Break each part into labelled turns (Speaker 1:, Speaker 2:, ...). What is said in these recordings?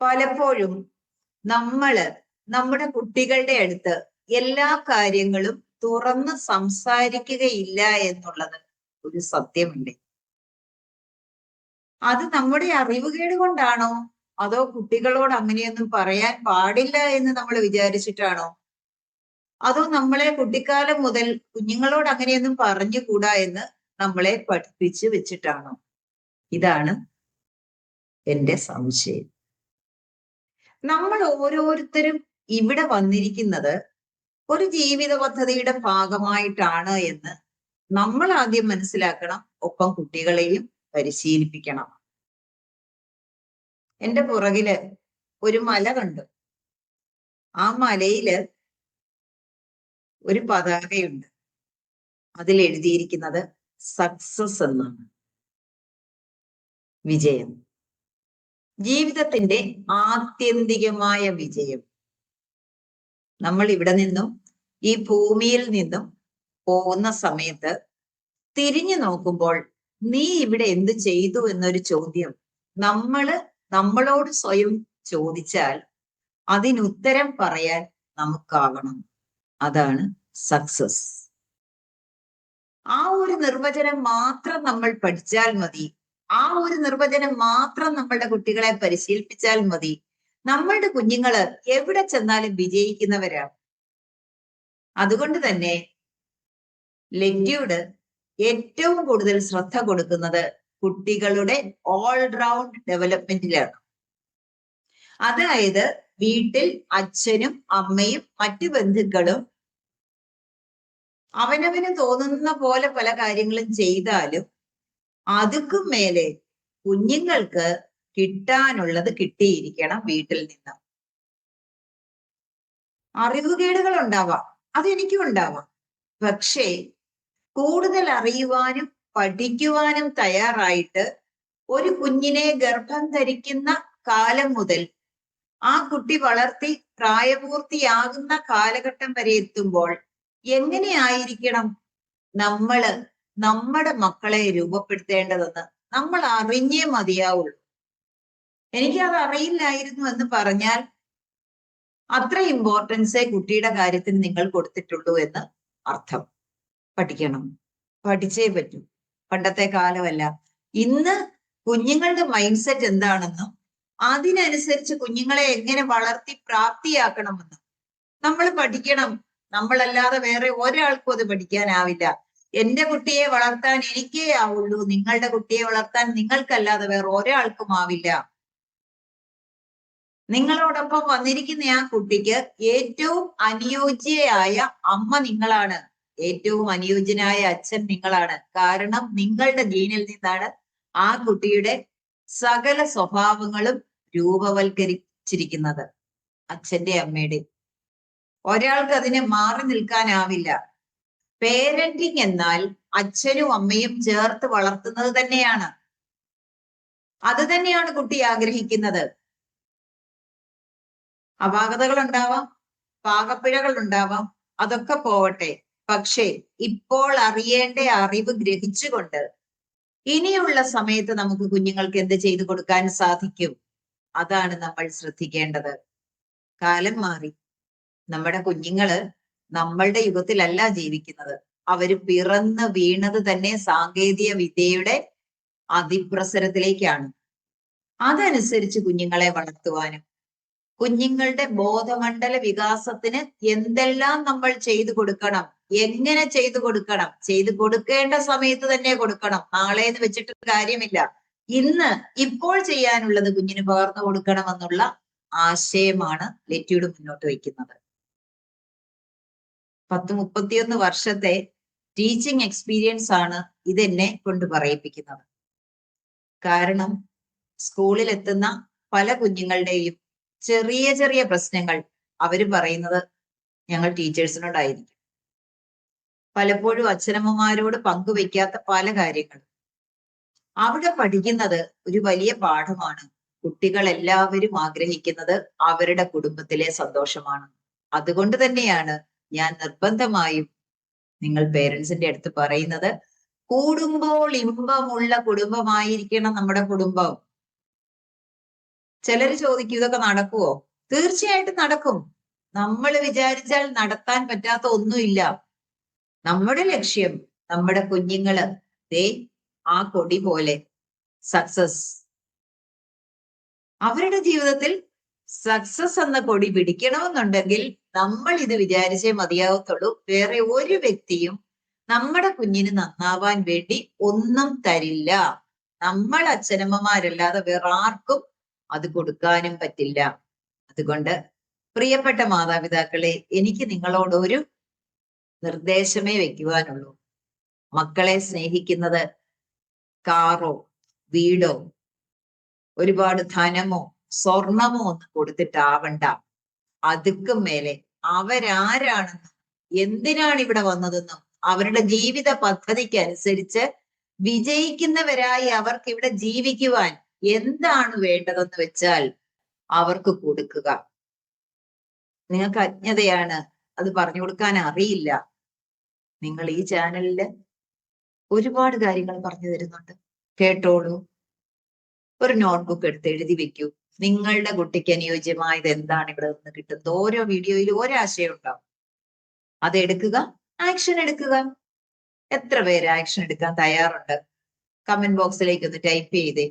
Speaker 1: പലപ്പോഴും നമ്മൾ നമ്മുടെ കുട്ടികളുടെ അടുത്ത് എല്ലാ കാര്യങ്ങളും തുറന്ന് സംസാരിക്കുകയില്ല എന്നുള്ളത് ഒരു സത്യമല്ലേ അത് നമ്മുടെ അറിവുകേട് കൊണ്ടാണോ? അതോ കുട്ടികളോട് അങ്ങനെയൊന്നും പറയാൻ പാടില്ല എന്ന് നമ്മൾ വിചാരിച്ചിട്ടാണോ? അതോ നമ്മളെ കുട്ടിക്കാലം മുതൽ കുഞ്ഞുങ്ങളോട് അങ്ങനെയൊന്നും പറഞ്ഞുകൂടാ എന്ന് നമ്മളെ പഠിപ്പിച്ചു വെച്ചിട്ടാണോ? ഇതാണ് എന്റെ സംശയം. നമ്മൾ ഓരോരുത്തരും ഇവിടെ വന്നിരിക്കുന്നത് ഒരു ജീവിത പദ്ധതിയുടെ ഭാഗമായിട്ടാണ് എന്ന് നമ്മൾ ആദ്യം മനസ്സിലാക്കണം ഒപ്പം കുട്ടികളെയും പരിശീലിപ്പിക്കണം. എന്റെ പുറകിൽ ഒരു മല കണ്ടു. ആ മലയിൽ ഒരു പതാകയുണ്ട്. അതിൽ എഴുതിയിരിക്കുന്നത് സക്സസ് എന്നാണ്. വിജയം. ജീവിതത്തിന്റെ ആത്യന്തികമായ വിജയം. നമ്മൾ ഇവിടെ നിന്നും ഈ ഭൂമിയിൽ നിന്നും പോകുന്ന സമയത്ത് തിരിഞ്ഞു നോക്കുമ്പോൾ നീ ഇവിടെ എന്ത് ചെയ്തു എന്നൊരു ചോദ്യം നമ്മൾ നമ്മളോട് സ്വയം ചോദിച്ചാൽ അതിനുത്തരം പറയാൻ നമുക്കാവണം. അതാണ് സക്സസ് ആ ഒരു നിർവചനം മാത്രം നമ്മൾ പഠിച്ചാൽ മതി. ആ ഒരു നിർവചനം മാത്രം നമ്മളുടെ കുട്ടികളെ പരിശീലിപ്പിച്ചാൽ മതി. നമ്മളുടെ കുഞ്ഞുങ്ങൾ എവിടെ ചെന്നാലും വിജയിക്കുന്നവരാണ് അതുകൊണ്ട് തന്നെ ലെറ്റിയോട് ഏറ്റവും കൂടുതൽ ശ്രദ്ധ കൊടുക്കുന്നത് കുട്ടികളുടെ ഓൾറൗണ്ട് ഡെവലപ്മെന്റിലാണ് അതായത് വീട്ടിൽ അച്ഛനും അമ്മയും മറ്റു ബന്ധുക്കളും അവനവന് തോന്നുന്ന പോലെ പല കാര്യങ്ങളും ചെയ്താലും അതുക്കും മേലെ കുഞ്ഞുങ്ങൾക്ക് കിട്ടാനുള്ളത് കിട്ടിയിരിക്കണം വീട്ടിൽ നിന്ന്. അറിവുകേടുകൾ ഉണ്ടാവാം. അതെനിക്കും ഉണ്ടാവാം. പക്ഷേ കൂടുതൽ അറിയുവാനും പഠിക്കുവാനും തയ്യാറായിട്ട് ഒരു കുഞ്ഞിനെ ഗർഭം ധരിക്കുന്ന കാലം മുതൽ ആ കുട്ടി വളർത്തി പ്രായപൂർത്തിയാകുന്ന കാലഘട്ടം വരെ എത്തുമ്പോൾ എങ്ങനെയായിരിക്കണം നമ്മൾ നമ്മുടെ മക്കളെ രൂപപ്പെടുത്തേണ്ടതെന്ന് നമ്മൾ അറിഞ്ഞേ മതിയാവുള്ളൂ. എനിക്കത് അറിയില്ലായിരുന്നു എന്ന് പറഞ്ഞാൽ അത്ര ഇമ്പോർട്ടൻസേ കുട്ടിയുടെ കാര്യത്തിന് നിങ്ങൾ കൊടുത്തിട്ടുള്ളൂ എന്ന് അർത്ഥം. പഠിക്കണം. പഠിച്ചേ പറ്റൂ. പണ്ടത്തെ കാലമല്ല. ഇന്ന് കുഞ്ഞുങ്ങളുടെ മൈൻഡ് സെറ്റ് എന്താണെന്നും അതിനനുസരിച്ച് കുഞ്ഞുങ്ങളെ എങ്ങനെ വളർത്തി പ്രാപ്തിയാക്കണമെന്നും നമ്മൾ പഠിക്കണം. നമ്മളല്ലാതെ വേറെ ഒരാൾക്കും അത് പഠിക്കാനാവില്ല. എന്റെ കുട്ടിയെ വളർത്താൻ എനിക്കേ ആവുള്ളൂ. നിങ്ങളുടെ കുട്ടിയെ വളർത്താൻ നിങ്ങൾക്കല്ലാതെ വേറെ ഒരാൾക്കും ആവില്ല. നിങ്ങളോടൊപ്പം വന്നിരിക്കുന്ന ആ കുട്ടിക്ക് ഏറ്റവും അനുയോജ്യയായ അമ്മ നിങ്ങളാണ്. ഏറ്റവും അനുയോജ്യനായ അച്ഛൻ നിങ്ങളാണ്. കാരണം നിങ്ങളുടെ ജീനിൽ നിന്നാണ് ആ കുട്ടിയുടെ സകല സ്വഭാവങ്ങളും രൂപവൽക്കരിച്ചിരിക്കുന്നത് അച്ഛന്റെ അമ്മയുടെ ഒരാൾക്ക് അതിനെ മാറി നിൽക്കാനാവില്ല. പേരന്റിങ് എന്നാൽ അച്ഛനും അമ്മയും ചേർത്ത് വളർത്തുന്നത് തന്നെയാണ്. അത് തന്നെയാണ് കുട്ടി ആഗ്രഹിക്കുന്നത്. അപാകതകൾ ഉണ്ടാവാം പാകപ്പിഴകൾ ഉണ്ടാവാം അതൊക്കെ പോവട്ടെ. പക്ഷേ ഇപ്പോൾ അറിയേണ്ട അറിവ് ഗ്രഹിച്ചുകൊണ്ട് ഇനിയുള്ള സമയത്ത് നമുക്ക് കുഞ്ഞുങ്ങൾക്ക് എന്ത് ചെയ്തു കൊടുക്കാൻ സാധിക്കും? അതാണ് നമ്മൾ ശ്രദ്ധിക്കേണ്ടത്. കാലം മാറി. നമ്മുടെ കുഞ്ഞുങ്ങൾ നമ്മളുടെ യുഗത്തിലല്ല ജീവിക്കുന്നത്. അവർ പിറന്ന് വീണത് തന്നെ സാങ്കേതിക വിദ്യയുടെ അതിപ്രസരത്തിലേക്കാണ്. അതനുസരിച്ച് കുഞ്ഞുങ്ങളെ വളർത്തുവാനും കുഞ്ഞുങ്ങളുടെ ബോധമണ്ഡല വികാസത്തിന് എന്തെല്ലാം നമ്മൾ ചെയ്തു കൊടുക്കണം എങ്ങനെ ചെയ്തു കൊടുക്കണം ചെയ്തു കൊടുക്കേണ്ട സമയത്ത് തന്നെ കൊടുക്കണം. നാളെ എന്ന് വെച്ചിട്ട് കാര്യമില്ല. ഇന്ന് ഇപ്പോൾ ചെയ്യാനുള്ളത് കുഞ്ഞിന് പകർന്നു കൊടുക്കണമെന്നുള്ള ആശയമാണ് ലെറ്റിയുടെ മുന്നോട്ട് വയ്ക്കുന്നത്. പത്ത് മുപ്പത്തിയൊന്ന് വർഷത്തെ ടീച്ചിങ് എക്സ്പീരിയൻസ് ആണ് ഇതെന്നെ കൊണ്ട് പറയിപ്പിക്കുന്നത്. കാരണം സ്കൂളിൽ എത്തുന്ന പല കുഞ്ഞുങ്ങളുടെയും ചെറിയ ചെറിയ പ്രശ്നങ്ങൾ അവർ പറയുന്നത് ഞങ്ങൾ ടീച്ചേഴ്സിനോടായിരിക്കും. പലപ്പോഴും അച്ഛനമ്മമാരോട് പങ്കുവെക്കാത്ത പല കാര്യങ്ങളും. അവിടെ പഠിക്കുന്നത് ഒരു വലിയ പാഠമാണ്. കുട്ടികൾ എല്ലാവരും ആഗ്രഹിക്കുന്നത് അവരുടെ കുടുംബത്തിലെ സന്തോഷമാണ്. അതുകൊണ്ട് തന്നെയാണ് ഞാൻ നിർബന്ധമായും നിങ്ങൾ പേരൻസിന്റെ അടുത്ത് പറയുന്നത് കൂടുമ്പോൾ ഇമ്പമുള്ള കുടുംബമായിരിക്കണം നമ്മുടെ കുടുംബം. ചിലര് ചോദിക്കും ഇതൊക്കെ നടക്കുവോ? തീർച്ചയായിട്ടും നടക്കും. നമ്മൾ വിചാരിച്ചാൽ നടത്താൻ പറ്റാത്ത ഒന്നുമില്ല. നമ്മുടെ ലക്ഷ്യം നമ്മുടെ കുഞ്ഞുങ്ങൾ. ദേ ആ കൊടി പോലെ സക്സസ് അവരുടെ ജീവിതത്തിൽ സക്സസ് എന്ന കൊടി പിടിക്കണമെന്നുണ്ടെങ്കിൽ നമ്മൾ ഇത് വിചാരിച്ചേ മതിയാവത്തുള്ളൂ. വേറെ ഒരു വ്യക്തിയും നമ്മുടെ കുഞ്ഞിന് നന്നാവാൻ വേണ്ടി ഒന്നും തരില്ല. നമ്മൾ അച്ഛനമ്മമാരല്ലാതെ വേറെ ആർക്കും അത് കൊടുക്കാനും പറ്റില്ല. അതുകൊണ്ട് പ്രിയപ്പെട്ട മാതാപിതാക്കളെ എനിക്ക് നിങ്ങളോട് ഒരു നിർദ്ദേശമേ വെക്കുവാനുള്ളൂ. മക്കളെ സ്നേഹിക്കുന്നത് കാറോ വീടോ ഒരുപാട് ധനമോ സ്വർണമോ ഒന്നും കൊടുത്തിട്ടാവണ്ട. അതുക്കും മേലെ അവരാരാണെന്നും എന്തിനാണ് ഇവിടെ വന്നതെന്നും അവരുടെ ജീവിത പദ്ധതിക്ക് അനുസരിച്ച് വിജയിക്കുന്നവരായി അവർക്ക് ഇവിടെ ജീവിക്കുവാൻ എന്താണ് വേണ്ടതെന്ന് വെച്ചാൽ അവർക്ക് കൊടുക്കുക. നിങ്ങൾക്ക് അജ്ഞതയാണ് അത് പറഞ്ഞു കൊടുക്കാൻ അറിയില്ല. നിങ്ങൾ ഈ ചാനലിൽ ഒരുപാട് കാര്യങ്ങൾ പറഞ്ഞു തരുന്നുണ്ട്. കേട്ടോളൂ. ഒരു നോട്ട്ബുക്ക് എടുത്ത് എഴുതി വെക്കൂ. നിങ്ങളുടെ കുട്ടിക്ക് അനുയോജ്യമായത് എന്താണ് ഇവിടെ നിന്ന് കിട്ടുന്നത്? ഓരോ വീഡിയോയിലും ഒരാശയം ഉണ്ടാവും. അത് എടുക്കുക ആക്ഷൻ എടുക്കുക. എത്ര പേര് ആക്ഷൻ എടുക്കാൻ തയ്യാറുണ്ട്? കമന്റ് ബോക്സിലേക്ക് ഒന്ന് ടൈപ്പ് ചെയ്തേ.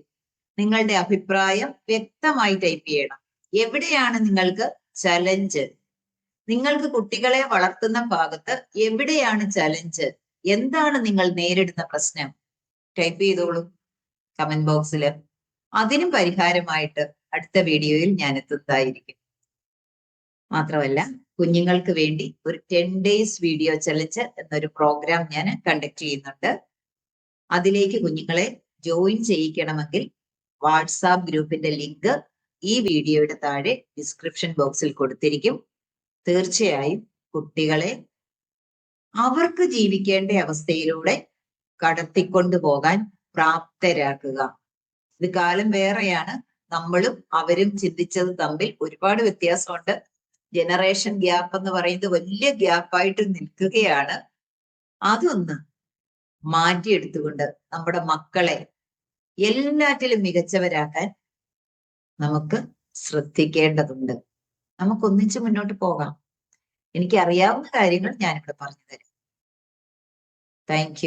Speaker 1: നിങ്ങളുടെ അഭിപ്രായം വ്യക്തമായി ടൈപ്പ് ചെയ്യണം. എവിടെയാണ് നിങ്ങൾക്ക് ചലഞ്ച് നിങ്ങൾക്ക് കുട്ടികളെ വളർത്തുന്ന ഭാഗത്ത് എവിടെയാണ് ചലഞ്ച് എന്താണ് നിങ്ങൾ നേരിടുന്ന പ്രശ്നം? ടൈപ്പ് ചെയ്തോളൂ. കമന്റ് ബോക്സിൽ അതിനും പരിഹാരമായിട്ട് അടുത്ത വീഡിയോയിൽ ഞാൻ എത്തുന്നതായിരിക്കും മാത്രമല്ല കുഞ്ഞുങ്ങൾക്ക് വേണ്ടി ഒരു ടെൻ ഡേയ്സ് വീഡിയോ ചലഞ്ച് എന്നൊരു പ്രോഗ്രാം ഞാൻ കണ്ടക്ട് ചെയ്യുന്നുണ്ട്. അതിലേക്ക് കുഞ്ഞുങ്ങളെ ജോയിൻ ചെയ്യിക്കണമെങ്കിൽ വാട്സാപ്പ് ഗ്രൂപ്പിന്റെ ലിങ്ക് ഈ വീഡിയോയുടെ താഴെ ഡിസ്ക്രിപ്ഷൻ ബോക്സിൽ കൊടുത്തിരിക്കും. തീർച്ചയായും കുട്ടികളെ അവർക്ക് ജീവിക്കേണ്ട അവസ്ഥയിലൂടെ കടത്തിക്കൊണ്ടു പോകാൻ പ്രാപ്തരാക്കുക. ഇത് കാലം വേറെയാണ്. നമ്മളും അവരും ചിന്തിച്ചത് തമ്മിൽ ഒരുപാട് വ്യത്യാസമുണ്ട്. ജനറേഷൻ ഗ്യാപ്പ് എന്ന് പറയുന്നത് വലിയ ഗ്യാപ്പായിട്ട് നിൽക്കുകയാണ്. അതൊന്ന് മാറ്റിയെടുത്തുകൊണ്ട് നമ്മുടെ മക്കളെ എല്ലാറ്റിലും മികച്ചവരാക്കാൻ നമുക്ക് ശ്രദ്ധിക്കേണ്ടതുണ്ട്. നമുക്ക് ഒന്നിച്ച് മുന്നോട്ട് പോകാം. എനിക്ക് അറിയാവുന്ന കാര്യങ്ങൾ ഞാനിവിടെ പറഞ്ഞു തരാം താങ്ക്